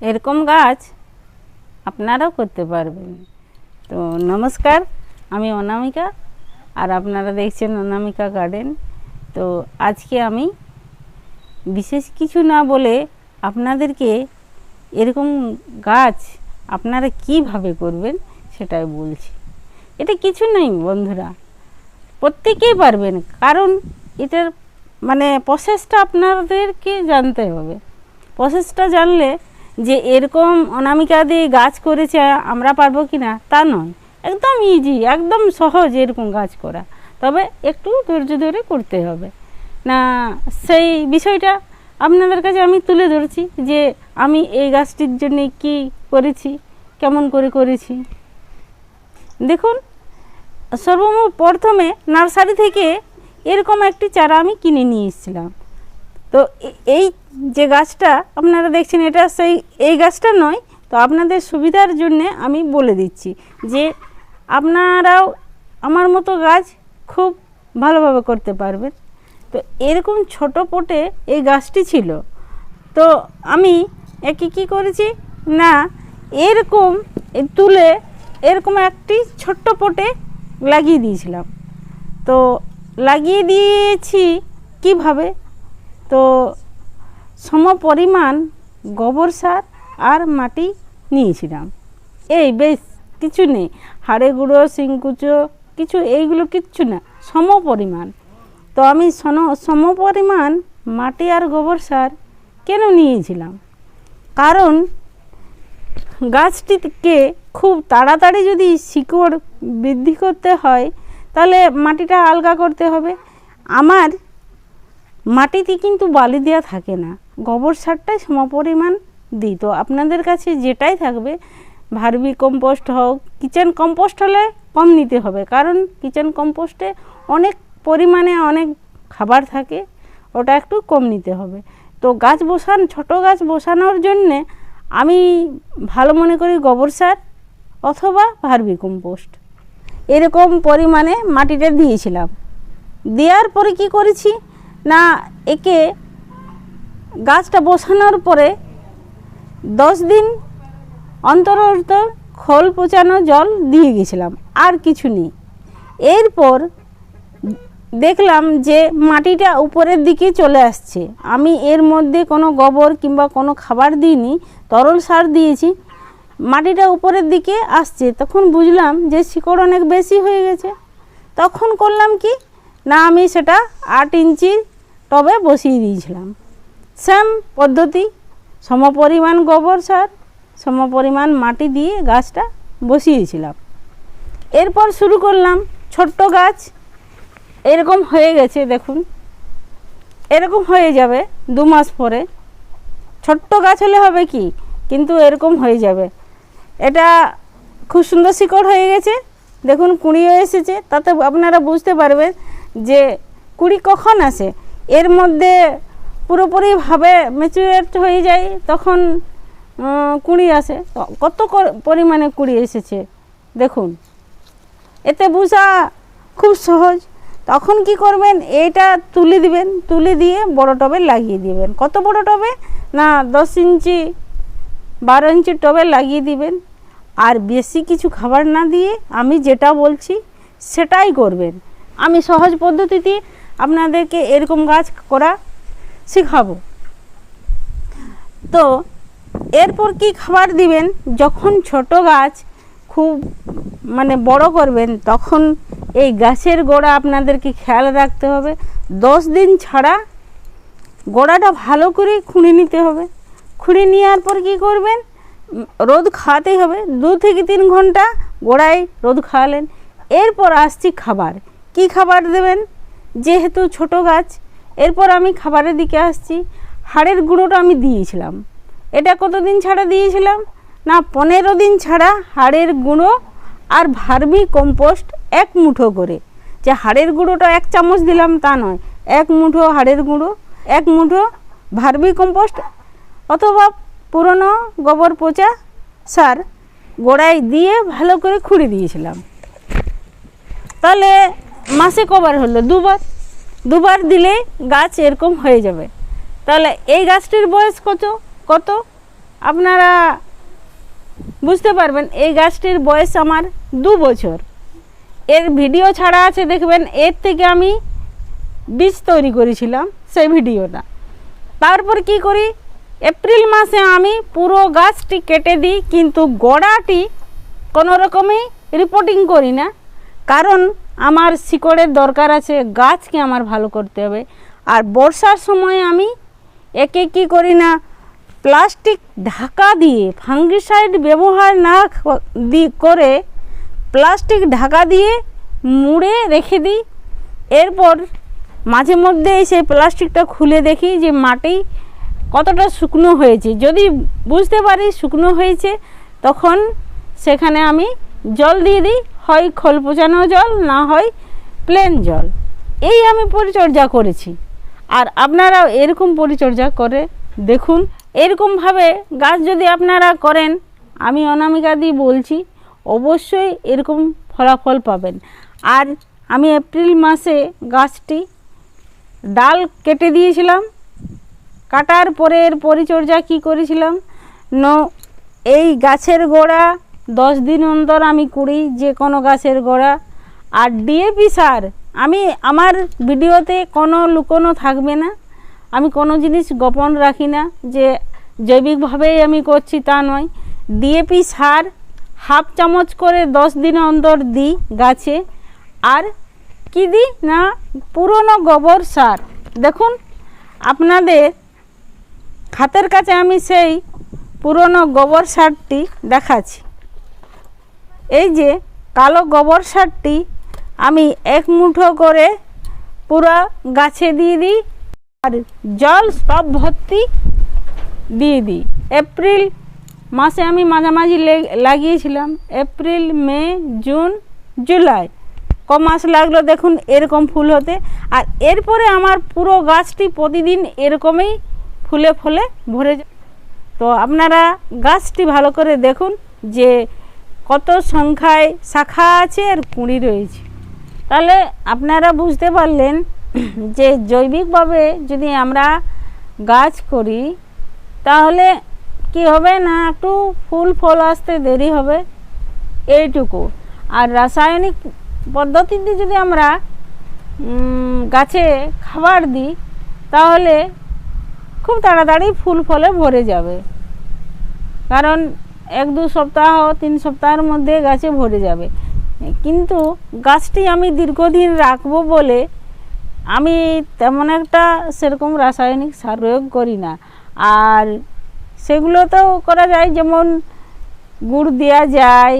এরকম গাছ আপনারাও করতে পারবেন। তো নমস্কার, আমি অনামিকা, আর আপনারা দেখছেন অনামিকা গার্ডেন। তো আজকে আমি বিশেষ কিছু না বলে আপনাদেরকে এরকম গাছ আপনারা কীভাবে করবেন সেটাই বলছি। এটা কিছু নেই বন্ধুরা, প্রত্যেকেই পারবেন, কারণ এটার মানে প্রসেসটা আপনাদেরকে জানতে হবে। প্রসেসটা জানলে যে এরকম অনামিকা দিয়ে গাছ করেছে, আমরা পারব কি না তা নয়। একদম ইজি একদম সহজ এরকম গাছ করা। তবে একটু ধৈর্য ধরে করতে হবে। না, সেই বিষয়টা আপনাদের কাছে আমি তুলে ধরছি যে আমি এই গাছটির জন্য কি করেছি, কেমন করে করেছি। দেখুন, সর্বম প্রথমে নার্সারি থেকে এরকম একটি চারা আমি কিনে নিয়ে এসেছিলাম। তো এই যে গাছটা আপনারা দেখছেন, এটা সেই, এই গাছটা নয়, তো আপনাদের সুবিধার জন্য আমি বলে দিচ্ছি যে আপনারাও আমার মতো গাছ খুব ভালোভাবে করতে পারবেন। তো এরকম ছোট পটে এই গাছটি ছিল। তো আমি একে কী করেছি? না, এরকম তুলে এরকম একটি ছোট্ট পটে লাগিয়ে দিয়েছিলাম। তো লাগিয়ে দিয়েছি কীভাবে? তো সম পরিমাণ গোবর সার আর মাটি নিয়েছিলাম। এই বেশ কিছু নেই। হাড়ে গুঁড়ো, শিংকুচো, কিছু এইগুলো কিচ্ছু না সম পরিমাণ তো আমি সম সম পরিমাণ মাটি আর গোবর সার কেন নিয়েছিলাম? কারণ গাছটিকে খুব তাড়াতাড়ি যদি শিকড় বৃদ্ধি করতে হয়, তাহলে মাটিটা আলগা করতে হবে। আমার মাটিতে কিন্তু বালি দেওয়া থাকে না। গোবর সারটাই সমপরিমাণ দিই। তো আপনাদের কাছে যেটাই থাকবে, ভার্মি কম্পোস্ট হোক, কিচেন কম্পোস্ট হলে কম নিতে হবে। কারণ কিচেন কম্পোস্টে অনেক পরিমাণে অনেক খাবার থাকে, ওটা একটু কম নিতে হবে। তো গাছ বসান, ছোট গাছ বসানোর জন্যে আমি ভালো মনে করি গোবর সার অথবা ভার্মি কম্পোস্ট। এরকম পরিমাণে মাটিটা দিয়েছিলাম। দেওয়ার পরে কি করেছি? না, একে গাছটা বসানোর পরে দশ দিন অন্তর অন্তর খোল পচানো জল দিয়ে গেছিলাম, আর কিছু নেই। এরপর দেখলাম যে মাটিটা উপরের দিকে চলে আসছে। আমি এর মধ্যে কোনো গোবর কিংবা কোনো খাবার দিইনি, তরল সার দিয়েছি। মাটিটা উপরের দিকে আসছে, তখন বুঝলাম যে শিকড় অনেক বেশি হয়ে গেছে। তখন করলাম কি, না আমি সেটা আট ইঞ্চি টবে বসিয়ে দিয়েছিলাম। সেম পদ্ধতি। সমপরিমাণ গোবর সার, সমপরিমাণ মাটি দিয়ে গাছটা বসিয়েছিলাম। এরপর শুরু করলাম ছোট্ট গাছ। এরকম হয়ে গেছে, দেখুন। এরকম হয়ে যাবে দু মাস পরে। ছোট্ট গাছ হলে হবে কি? কিন্তু এরকম হয়ে যাবে। এটা খুব সুন্দর শিকড় হয়ে গেছে। দেখুন, কুড়িও এসেছে। তাতে আপনারা বুঝতে পারবেন যে কুড়ি কখন আসে। এর মধ্যে পুরোপুরিভাবে ম্যাচুরেট হয়ে যায় তখন কুড়ি আসে। কত পরিমাণে কুড়ি এসেছে, দেখুন। এতে বোঝা খুব সহজ। তখন কি করবেন, এটা তুলে দিবেন, তুলে দিয়ে বড় টবে লাগিয়ে দিবেন। কত বড় টবে? না, দশ ইঞ্চি, বারো ইঞ্চি টবে লাগিয়ে দিবেন। আর বেশি কিছু খাবার না দিয়ে আমি যেটা বলছি, সেটাই করবেন। আমি সহজ পদ্ধতিতে আপনাদেরকে এরকম গাছ করা শেখাবো। তো এরপর কি খাবার দিবেন? যখন ছোট গাছ খুব মানে বড় করবেন, তখন এই গাছের গোড়া আপনাদেরকে খেয়াল রাখতে হবে। দশ দিন ছাড়া গোড়াটা ভালো করে খুঁড়ে নিতে হবে। খুঁড়ে নেওয়ার পর কি করবেন? রোদ খাওয়াতেই হবে। দু থেকে তিন ঘণ্টা গোড়ায় রোদ খাওয়ালেন। এরপর আসছি খাবার। কি খাবার দেবেন? যেহেতু ছোট গাছ এরপর আমি খাবারের দিকে আসছি। হাড়ের গুঁড়োটা আমি দিয়েছিলাম। এটা কতদিন ছাড়া দিয়েছিলাম? না, পনেরো দিন ছাড়া হাড়ের গুঁড়ো আর ভার্মি কম্পোস্ট এক মুঠো করে। যে হাড়ের গুঁড়োটা এক চামচ দিলাম তা নয়, এক মুঠো হাড়ের গুঁড়ো, এক মুঠো ভার্মি কম্পোস্ট অথবা পুরনো গোবর পচা সার গোড়ায় দিয়ে ভালো করে খুঁড়ে দিয়েছিলাম। তাহলে মাসে কবার হলো? দুবার? দুবার দিলে গাছ এরকম হয়ে যাবে। তাহলে এই গাছটির বয়স কত? কত? আপনারা বুঝতে পারবেন, এই গাছটির বয়স আমার দু বছর। এর ভিডিও ছাড়া আছে, দেখবেন, এর থেকে আমি বীজ তৈরি করেছিলাম সেই ভিডিওটা। তারপর কি করি? এপ্রিল মাসে আমি পুরো গাছটি কেটে দিই, কিন্তু গোড়াটি কোনো রকমই রিপোর্টিং করি না। কারণ আমার শিকড়ের দরকার আছে, গাছকে আমার ভালো করতে হবে। আর বর্ষার সময় আমি একে কি করি না, প্লাস্টিক ঢাকা দিয়ে, ফাঙ্গিসাইড ব্যবহার না দি করে প্লাস্টিক ঢাকা দিয়ে মুড়ে রেখে দিই। এরপর মাঝে মধ্যে সেই প্লাস্টিকটা খুলে দেখি যে মাটি কতটা শুকনো হয়েছে। যদি বুঝতে পারি শুকনো হয়েছে, তখন সেখানে আমি জল দিয়ে দিই। হয় খোল পচানো জল, না হয় প্লেন জল। এই আমি পরিচর্যা করেছি। আর আপনারাও এরকম পরিচর্যা করে দেখুন। এরকমভাবে গাছ যদি আপনারা করেন, আমি অনামিকা দি বলছি, অবশ্যই এরকম ফলাফল পাবেন। আর আমি এপ্রিল মাসে গাছটি ডাল কেটে দিয়েছিলাম। কাটার পরে এর পরিচর্যা কি করেছিলাম? ন, এই গাছের গোড়া দশ দিন অন্তর আমি কুড়ি যে কোনো গাছের গোড়া। আর ডিএপি সার আমি আমার ভিডিওতে কোনো লুকোনো থাকবে না। আমি কোনো জিনিস গোপন রাখি না যে জৈবিকভাবেই আমি করছি তা নয়। ডিএপি সার হাফ চামচ করে দশ দিন অন্তর দিই গাছে। আর কি দিই না, পুরনো গোবর সার দেখুন, আপনাদের হাতের কাছে আমি সেই পুরনো গোবর সারটি দেখাচ্ছি। এই যে কালো গোবর সারটি আমি এক মুঠো করে পুরা গাছে দিয়ে দিই আর জল সব ভর্তি দিয়ে দিই। এপ্রিল মাসে আমি মাঝামাঝি লাগিয়েছিলাম। April, May, June, July. ক মাস লাগল দেখুন এরকম ফুল হতে। আর এরপরে আমার পুরো গাছটি প্রতিদিন এরকমই ফুলে ফুলে ভরে তো আপনারা গাছটি ভালো করে দেখুন যে কত সংখ্যায় শাখা আছে আর কুঁড়ি রয়েছে। তাহলে আপনারা বুঝতে পারলেন যে জৈবিকভাবে যদি আমরা গাছ করি, তাহলে কি হবে না, একটু ফুল ফল আসতে দেরি হবে। এইটুকু। আর রাসায়নিক পদ্ধতিতে যদি আমরা গাছে খাবার দিই, তাহলে খুব তাড়াতাড়ি ফুল ফলে ভরে যাবে। কারণ এক দু সপ্তাহ, তিন সপ্তাহের মধ্যে গাছে ভরে যাবে। কিন্তু গাছটি আমি দীর্ঘদিন রাখব বলে আমি তেমন একটা সেরকম রাসায়নিক সার প্রয়োগ করি না। আর সেগুলো তো করা যায়, যেমন গুড় দেওয়া যায়,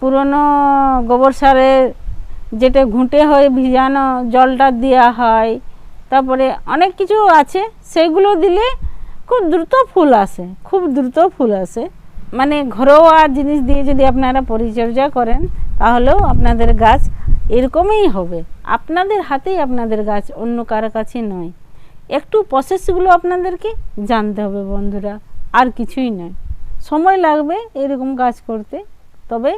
পুরনো গোবর সারের যেটা ঘুঁটে হয়ে ভিজানো জলটা দেওয়া হয়, তারপরে অনেক কিছু আছে, সেগুলো দিলে খুব দ্রুত ফুল আসে, খুব দ্রুত ফুল আসে। মানে ঘরোয়া জিনিস দিয়ে যদি আপনারা পরিচর্যা করেন, তাহলেও আপনাদের গাছ এরকমই হবে। আপনাদের হাতেই আপনাদের গাছ, অন্য কারও কাছে নয়। একটু প্রসেসগুলো আপনাদেরকে জানতে হবে বন্ধুরা, আর কিছুই নয়। সময় লাগবে এরকম গাছ করতে, তবে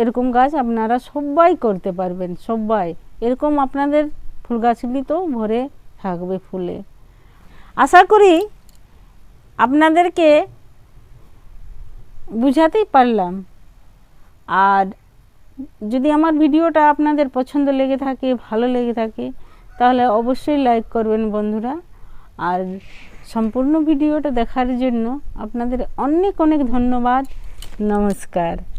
এরকম গাছ আপনারা সবাই করতে পারবেন, সবাই। এরকম আপনাদের ফুল গাছগুলিতেও ভরে থাকবে ফুলে। আশা করি আপনাদেরকে বুঝাতেই পারলাম। আর যদি আমার ভিডিওটা আপনাদের পছন্দ লেগে থাকে, ভালো লেগে থাকে, তাহলে অবশ্যই লাইক করবেন বন্ধুরা। আর সম্পূর্ণ ভিডিওটা দেখার জন্য আপনাদের অনেক অনেক ধন্যবাদ। নমস্কার।